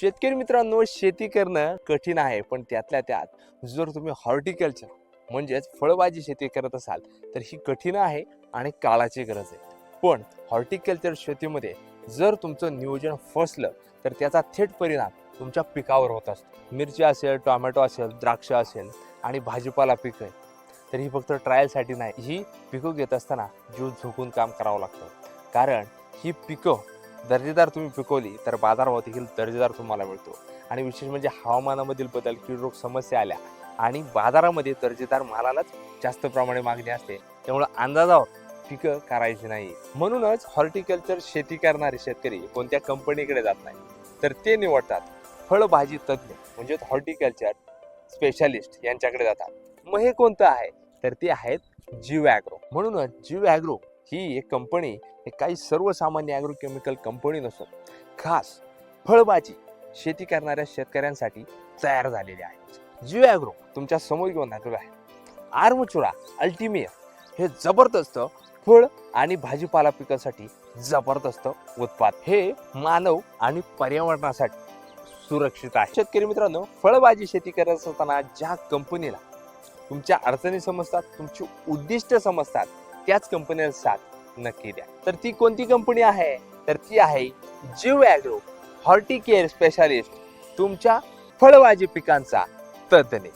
शेतकरी मित्रांनो शेती करणं कठीण आहे पण त्यातल्या त्यात जर तुम्ही हॉर्टिकल्चर म्हणजेच फळभाजी शेती करत असाल तर ही कठीण आहे आणि काळाची गरज आहे. पण हॉर्टिकल्चर शेतीमध्ये जर तुमचं नियोजन फसलं तर त्याचा थेट परिणाम तुमच्या पिकावर होत असतो. मिरची असेल टोमॅटो असेल द्राक्ष असेल आणि भाजीपाला पिकं आहे तर ही फक्त ट्रायलसाठी नाही ही पिकं घेत असताना जीव झोकून काम करावं लागतं. कारण ही पिकं दर्जेदार तुम्ही पिकवली तर बाजारभाव देखील दर्जेदार तुम्हाला मिळतो. आणि विशेष म्हणजे हवामानामधील बदल कीड रोग समस्या आल्या आणि बाजारामध्ये दर्जेदार मालालाच जास्त प्रमाणे मागणी असते. त्यामुळे अंदाजावर पिकं करायची नाही. म्हणूनच हॉर्टिकल्चर शेती करणारे शेतकरी कोणत्या कंपनीकडे जात नाही तर ते निवडतात फळभाजी तज्ज्ञ म्हणजे हॉर्टिकल्चर स्पेशालिस्ट यांच्याकडे जातात. मग हे कोणतं आहे? तर ते आहेत जीव ॲग्रो. म्हणूनच जीव ॲग्रो ही एक कंपनी हे काही सर्वसामान्य ॲग्रो केमिकल कंपनी नसून खास फळभाजी शेती करणाऱ्या शेतकऱ्यांसाठी तयार झालेली आहे. जिओ ॲग्रो तुमच्यासमोर घेऊन आलेलो आहे. आर्मचुरा अल्टिमिया हे जबरदस्त फळ आणि भाजीपाला पिकासाठी जबरदस्त उत्पाद. हे मानव आणि पर्यावरणासाठी सुरक्षित आहे. शेतकरी मित्रांनो फळभाजी शेती करत असताना ज्या कंपनीला तुमच्या अडचणी समजतात तुमची उद्दिष्ट समजतात त्याच कंपनीला साथ नक्की द्या. तर ती कोणती कंपनी आहे? तर ती आहे जीव ॲग्रो हॉर्टिकेअर स्पेशालिस्ट तुमच्या फळभाजी पिकांचा तज्ज्ञ.